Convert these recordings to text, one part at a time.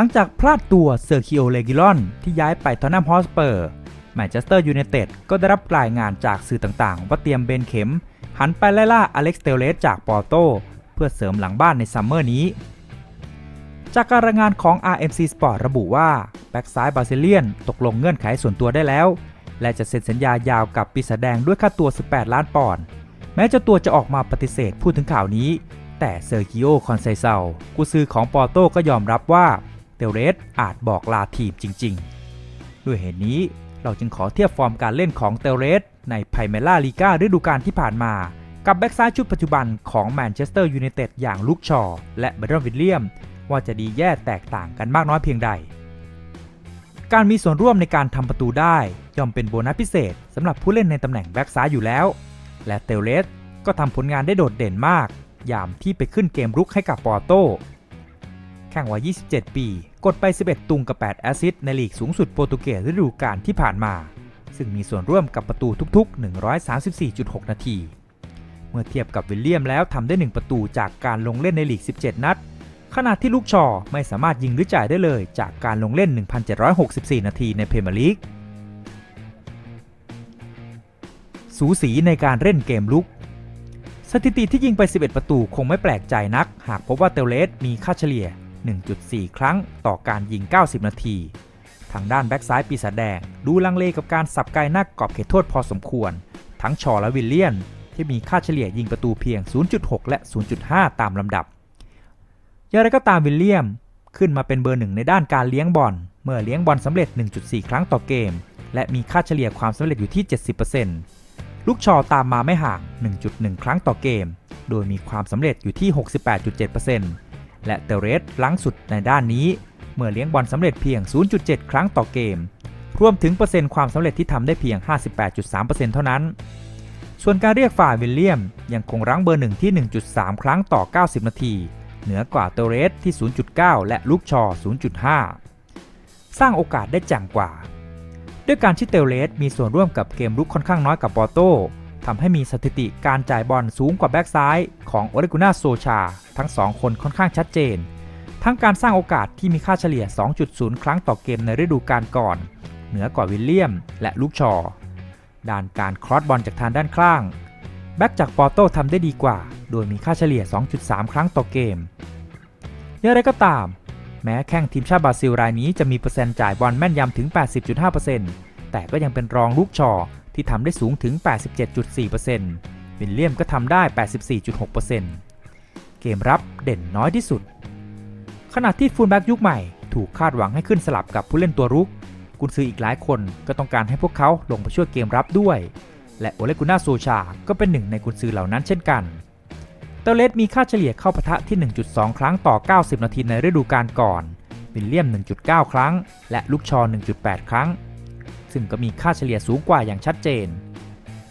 หลังจากพลาดตัวเซอร์คิโอเลกิลอนที่ย้ายไปทอนนัมฮอสเปอร์แมนเชสเตอร์ยูไนเต็ดก็ได้รับรายงานจากสื่อต่างๆ ว่าเตรียมเบนเข็ม หันไปไล่ล่าอเล็กซ์เตเลสจากปอร์โต เพื่อเสริมหลังบ้านในซัมเมอร์นี้ จากการรายงานของ RMC Sport ระบุว่า แบ็กซ้ายบราซิเลียนตกลงเงื่อนไขส่วนตัวได้แล้ว และจะเซ็นสัญญายาวกับปีศาจแดงด้วยค่าตัว 18 ล้านปอนด์แม้เจ้าตัวจะออกมาปฏิเสธพูดถึงข่าวนี้ แต่เซอร์กิโอคอนไซเซากุซือของปอร์โตก็ยอมรับว่า เตเลสอาจบอกลาทีมจริง ๆ ด้วยเหตุนี้เราจึงขอเทียบฟอร์มการเล่นของเตเลสในไพเมล่าลีกาฤดูกาลที่ผ่านมา กับแบ็กซ้ายชุดปัจจุบันของแมนเชสเตอร์ยูไนเต็ดอย่างลุกชอว์และเบรนวิลเลียม ว่าจะดีแย่แตกต่างกันมากน้อยเพียงใด การมีส่วนร่วมในการทำประตูได้ย่อมเป็นโบนัสพิเศษสำหรับผู้เล่นในตำแหน่งแบ็กซ้ายอยู่แล้ว และเตเลสก็ทำผลงานได้โดดเด่นมาก ยามที่ไปขึ้นเกมรุกให้กับปอร์โต แข่งวัย 27 ปี กดไป 11 ตุงกับ 8 แอซิสต์ในลีกสูงสุดโปรตุเกสฤดูกาลที่ผ่านมา ซึ่งมีส่วนร่วมกับประตูทุกๆ 134.6 นาที เมื่อเทียบกับวิลเลียมแล้วทำได้ 1 ประตูจากการลงเล่นในลีก 17 นัด ขณะที่ลูกชอไม่สามารถยิงหรือจ่ายได้เลย จากการลงเล่น 1,764 นาทีในเพรเมียร์ลีก สูสีในการเล่นเกมลุกสถิติที่ยิงไป 11 ประตูคงไม่แปลกใจนัก หากพบว่าเตเลสมีค่าเฉลี่ย 1.4 ครั้งต่อการยิง 90 นาที ทางด้านแบ็กซ้ายปีศาจแดง ดูลังเลกับการสับไกลหน้ากรอบเขตโทษพอสมควร ทั้งชอและวิลเลียน ที่มีค่าเฉลี่ยยิงประตูเพียง 0.6 และ 0.5 ตามลำดับ อย่างไรก็ตามวิลเลียมขึ้นมาเป็นเบอร์หนึ่งในด้านการเลี้ยงบอล เมื่อเลี้ยงบอลสำเร็จ 1.4 ครั้งต่อเกม และมีค่าเฉลี่ยความสำเร็จอยู่ที่ 70%ลูกชอตามมาไม่ห่าง 1.1 ครั้งต่อเกม โดยมีความสำเร็จอยู่ที่ 68.7% และเตเรสหลังสุดในด้านนี้ เมื่อเลี้ยงบอลสำเร็จเพียง 0.7 ครั้งต่อเกม รวมถึงเปอร์เซ็นต์ความสำเร็จที่ทำได้เพียง 58.3%เท่านั้น ส่วนการเรียกฝ่ายวิลเลียม ยังคงรั้งเบอร์หนึ่งที่ 1.3 ครั้งต่อ 90 นาที เหนือกว่าเตเรสที่ 0.9 และลูกชอ 0.5 สร้างโอกาสได้แจ่มกว่า ด้วยการที่เตเลสมีส่วนร่วมกับเกมรุกค่อนข้างน้อยกับปอโต ทำให้มีสถิติการจ่ายบอลสูงกว่าแบ็กซ้ายของโอเลกุน่าโซชา ทั้ง 2 คนค่อนข้างชัดเจน ทั้งการสร้างโอกาสที่มีค่าเฉลี่ย 2.0 ครั้งต่อเกมในฤดูกาลก่อน เหนือกว่าวิลเลียม และลูกชอ ด้านการครอสบอลจากทางด้านข้าง แบ็กจากปอร์โตทำได้ดีกว่า โดยมีค่าเฉลี่ย 2.3 ครั้งต่อเกมอย่างไรก็ตาม แม้แข้งทีมชาติบราซิลรายนี้จะมีเปอร์เซ็นต์จ่ายบอลแม่นยำถึง 80.5%แต่ก็ยังเป็นรองลูกชอ ที่ทำได้สูงถึง 87.4%วิลเลียมก็ทำได้ 84.6%เกมรับเด่นน้อยที่สุด ขณะที่ฟูลแบ็กยุคใหม่ถูกคาดหวังให้ขึ้นสลับกับผู้เล่นตัวรุก กุนซืออีกหลายคนก็ต้องการให้พวกเขาลงไปช่วยเกมรับด้วย และโอเลกุน่าโซชา ก็เป็นหนึ่งในกุนซือเหล่านั้นเช่นกันเตเลสมีค่าเฉลี่ยเข้าปะทะที่ 1.2 ครั้งต่อ 90 นาทีในฤดูกาลก่อนวิลเลียม 1.9 ครั้ง และลูกชอ 1.8 ครั้ง ซึ่งก็มีค่าเฉลี่ยสูงกว่าอย่างชัดเจน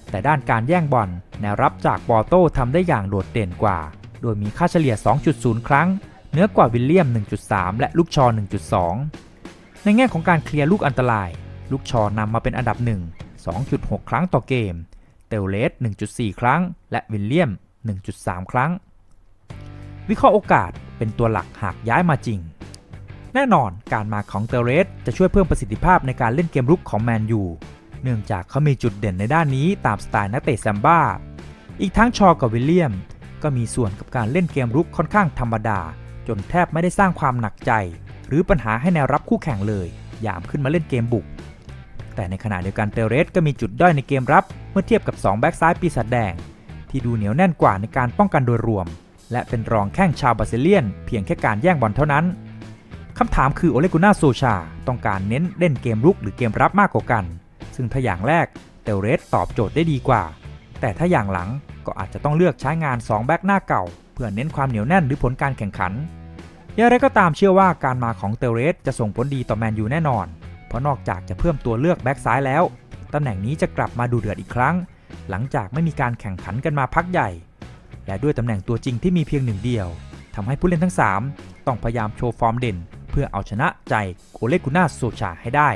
แต่ด้านการแย่งบอลแนวรับจากปอโต้ทำได้อย่างโดดเด่นกว่า โดยมีค่าเฉลี่ย 2.0 ครั้งเหนือกว่าวิลเลียม 1.3 และลูกชอ 1.2 ในแง่ของการเคลียร์ลูกอันตราย ลูกชอนำมาเป็นอันดับ 1 2.6 ครั้งต่อเกม เตลเลส 1.4 ครั้ง และวิลเลียม 1.3 ครั้ง วิเคราะห์โอกาสเป็นตัวหลักหากย้ายมาจริง แน่นอนการมาของเตเรสจะช่วยเพิ่มประสิทธิภาพในการเล่นเกมรุกของแมนยูเนื่องจากเขามีจุดเด่นในด้านนี้ตามสไตล์นักเตะแซมบ้า อีกทั้งชอกับวิลเลียม ก็มีส่วนกับการเล่นเกมรุกค่อนข้างธรรมดา จนแทบไม่ได้สร้างความหนักใจ หรือปัญหาให้แนวรับคู่แข่งเลย ยามขึ้นมาเล่นเกมบุก แต่ในขณะเดียวกันเตเรสก็มีจุดด้อยในเกมรับเมื่อเทียบกับ 2 แบ็กซ้ายปีศาจแดง ที่ดูเหนียวแน่นกว่าในการป้องกันโดยรวม และเป็นรองแข้งชาวบราซิเลียน เพียงแค่การแย่งบอลเท่านั้น คำถามคือโอเลกุน่าโซชา ต้องการเน้นเล่นเกมรุกหรือเกมรับมากกว่ากัน ซึ่งถ้าอย่างแรกเตลเรสตอบโจทย์ได้ดีกว่า แต่ถ้าอย่างหลังก็อาจจะต้องเลือกใช้งาน 2 แบ็กหน้าเก่า เพื่อเน้นความเหนียวแน่นหรือผลการแข่งขัน อย่างไรก็ตามเชื่อว่าการมาของเตลเรสจะส่งผลดีต่อแมนยูแน่นอน เพราะนอกจากจะเพิ่มตัวเลือกแบ็กซ้ายแล้ว ตำแหน่งนี้จะกลับมาดูเดือดอีกครั้ง หลังจากไม่มีการแข่งขันกันมาพักใหญ่ และด้วยตำแหน่งตัวจริงที่มีเพียงหนึ่งเดียวทำให้ผู้เล่นทั้ง 3 ต้องพยายามโชว์ฟอร์มเด่น พื่อเอาชนะใจโอเลกุน่าโซชาให้ได้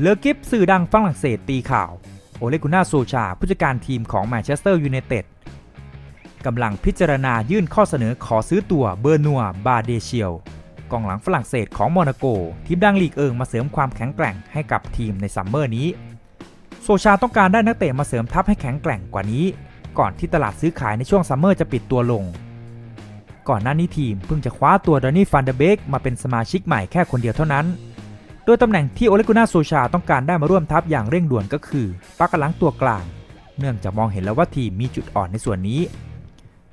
เลอกิฟสื่อดังฝรั่งเศสตีข่าว โอเลกุน่าโซชา ผู้จัดการทีมของแมนเชสเตอร์ยูไนเต็ดกำลังพิจารณายื่นข้อเสนอขอซื้อตัวเบอร์นัว บาเดเชียวกองหลังฝรั่งเศสของโมนาโก ทีมดังลีกเอิงมาเสริมความแข็งแกร่งให้กับทีมในซัมเมอร์นี้ โซชาต้องการได้นักเตะมาเสริมทัพให้แข็งแกร่งกว่านี้ ก่อนที่ตลาดซื้อขายในช่วงซัมเมอร์จะปิดตัวลง ก่อนหน้านี้ทีมเพิ่งจะคว้าตัวดอนนี่ฟันเดเบกมาเป็นสมาชิกใหม่แค่คนเดียวเท่านั้น โดยตำแหน่งที่โอเลกุน่าโซชาต้องการได้มาร่วมทัพอย่างเร่งด่วนก็คือปักกะหลังตัวกลาง เนื่องจากมองเห็นแล้วว่าทีมมีจุดอ่อนในส่วนนี้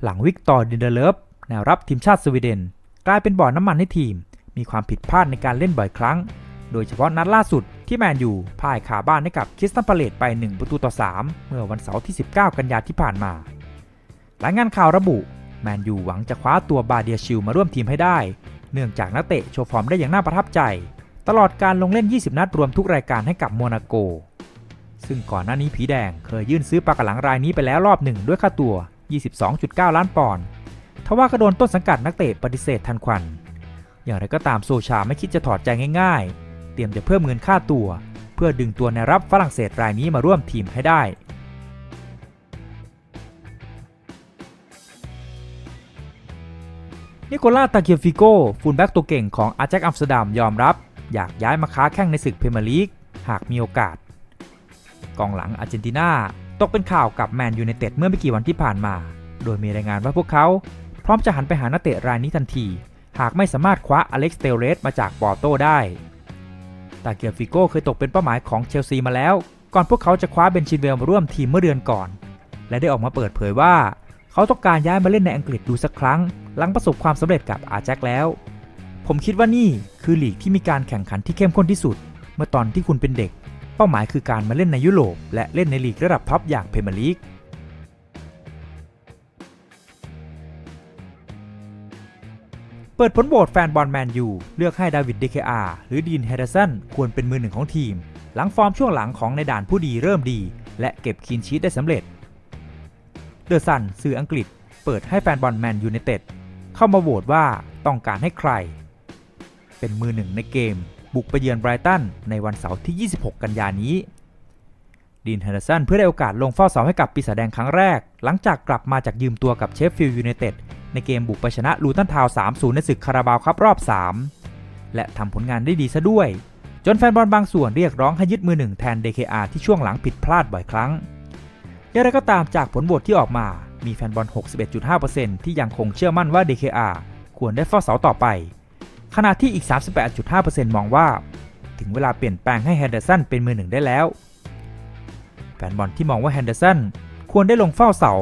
หลังวิกตอร์ดินเดเลฟแนวรับทีมชาติสวีเดน กลายเป็นบ่อน้ำมันให้ทีม มีความผิดพลาดในการเล่นบ่อยครั้ง โดยเฉพาะนัดล่าสุดที่แมนยูพ่ายขาบ้านให้กับคริสตันพาเลตไป 1 ประตูต่อ 3 เมื่อวันเสาร์ที่ 19 กันยายนที่ผ่านมารายงานข่าวระบุ แมนยูหวังจะคว้าตัวบาเดียชิลมาร่วมทีมให้ได้ เนื่องจากนักเตะโชว์ฟอร์มได้อย่างน่าประทับใจ ตลอดการลงเล่น 20 นัดรวมทุกรายการให้กับโมนาโก ซึ่งก่อนหน้านี้ผีแดงเคยยื่นซื้อปากกาหลังรายนี้ไปแล้วรอบหนึ่งด้วยค่าตัว 22.9 ล้านปอนด์ทว่าก็โดนต้นสังกัดนักเตะปฏิเสธทันควัน อย่างไรก็ตามโซชาไม่คิดจะถอดใจง่ายๆ รียมจะเพิ่มเงินค่าตัว เพื่อดึงตัวในรับฝรั่งเศสรายนี้มาร่วมทีมให้ได้นิโคล่าตาเกียฟิโก้ฟูลแบ็กตัวเก่งของอาแจ็คอัมสเตอร์ดัมยอมรับ อยากย้ายมาค้าแข่งในศึกพรีเมียร์ลีก หากมีโอกาส กองหลังอาร์เจนตินาตกเป็นข่าวกับแมนยูไนเต็ดเมื่อไม่กี่วันที่ผ่านมา โดยมีรายงานว่าพวกเขา พร้อมจะหันไปหานักเตะรายนี้ทันที หากไม่สามารถคว้าอเล็กซ์เตลเรสมาจากปอร์โตได้ แตาเกียร์ฟิโก้เคยตกเป็นเป้าหมายของเชลซีมาแล้ว ก่อนพวกเขาจะคว้าเบนชินเวลมาร่วมทีมเมื่อเดือนก่อน และได้ออกมาเปิดเผยว่า เขาต้องการย้ายมาเล่นในอังกฤษดูสักครั้ง หลังประสบความสำเร็จกับอาแจ็คแล้ว ผมคิดว่านี่คือลีกที่มีการแข่งขันที่เข้มข้นที่สุด เมื่อตอนที่คุณเป็นเด็ก เป้าหมายคือการมาเล่นในยุโรปและเล่นในลีกระดับท็อปอย่างเพรเมียร์ลีก เปิดผลโหวตแฟนบอลแมนยูเลือกให้ดาวิดเดเคอาหรือดีนเฮเดอร์สันควรเป็นมือหนึ่งของทีม หลังฟอร์มช่วงหลังของในด่านผู้ดีเริ่มดี และเก็บคีนชีตได้สำเร็จเดอะซันสื่ออังกฤษ เปิดให้แฟนบอลแมนยูไนเต็ดเข้ามาโหวตว่าต้องการให้ใคร เป็นมือหนึ่งในเกม บุกไปเยือนไบรตันในวันเสาร์ที่ 26 กันยานี้ดีนเฮเดอร์สันเพื่อได้โอกาสลงเฝ้าเสาให้กับปีศาจแดงครั้งแรก หลังจากกลับมาจากยืมตัวกับเชฟฟิลด์ยูไนเต็ด ในเกมบุกไปชนะลูตันทาวน์3-0 ในศึกคาราบาวครับรอบ 3 และทำผลงานได้ดีซะด้วย จนแฟนบอลบางส่วนเรียกร้องให้ยึดมือหนึ่งแทน DKR ที่ช่วงหลังผิดพลาดบ่อยครั้งอย่างไรก็ตามจากผลโหวตที่ออกมา มีแฟนบอล 61.5%ที่ยังคงเชื่อมั่นว่า DKR ควรได้เฝ้าเสาต่อไป ขณะที่อีก 38.5%มองว่า ถึงเวลาเปลี่ยนแปลงให้แฮนเดอร์สันเป็นมือหนึ่งได้แล้ว แฟนบอลที่มองว่าแฮนเดอร์สันควรได้ลงเฝ้าเสา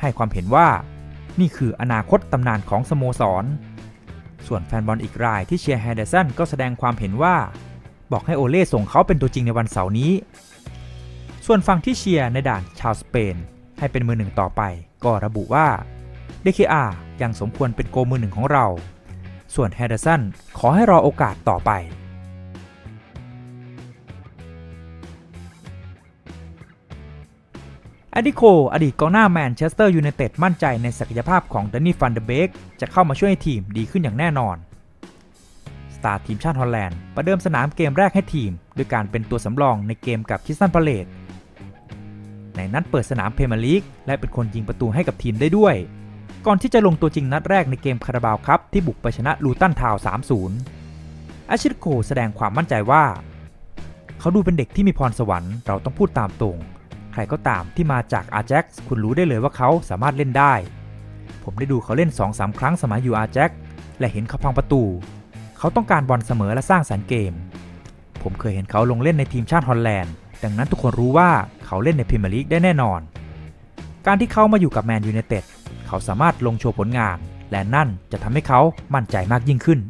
ให้ความเห็นว่า นี่คืออนาคตตำนานของสโมสร ส่วนแฟนบอลอีกรายที่เชียร์แฮนเดอร์สันก็แสดงความเห็นว่า บอกให้โอเล่ส่งเขาเป็นตัวจริงในวันเสาร์นี้ ส่วนฝั่งที่เชียร์ในด่านชาวสเปน ให้เป็นมือหนึ่งต่อไป ก็ระบุว่า DKR ยังสมควรเป็นโกมือหนึ่งของเรา ส่วนแฮนเดอร์สันขอให้รอโอกาสต่อไป อดิโคอดีตกองหน้าแมนเชสเตอร์ยูไนเต็ดมั่นใจในศักยภาพของดนนี่ฟันเดเบกจะเข้ามาช่วยให้ทีมดีขึ้นอย่างแน่นอน สตาร์ทีมชาติฮอลแลนด์ประเดิมสนามเกมแรกให้ทีมด้วยการเป็นตัวสำรองในเกมกับคิสตันพาเลตในนัดเปิดสนามเพรเมียร์ลีกและเป็นคนยิงประตูให้กับทีมได้ด้วย ก่อนที่จะลงตัวจริงนัดแรกในเกมคาราบาวครับที่บุกไปชนะลูตันทาว 3-0 อาชิโกแสดงความมั่นใจว่า เขาดูเป็นเด็กที่มีพรสวรรค์เราต้องพูดตามตรง ใครก็ตามที่มาจากอาแจ็คคุณรู้ได้เลยว่าเขาสามารถเล่นได้ ผมได้ดูเขาเล่น 2-3 ครั้งสมัยอยู่อาแจ็คและเห็นเขาพังประตู เขาต้องการบอลเสมอและสร้างสรรค์เกม ผมเคยเห็นเขาลงเล่นในทีมชาติฮอลแลนด์ ดังนั้นทุกคนรู้ว่าเขาเล่นในพรีเมียร์ลีกได้แน่นอน การที่เขามาอยู่กับแมนยูไนเต็ดเขาสามารถลงโชว์ผลงาน และนั่นจะทำให้เขามั่นใจมากยิ่งขึ้น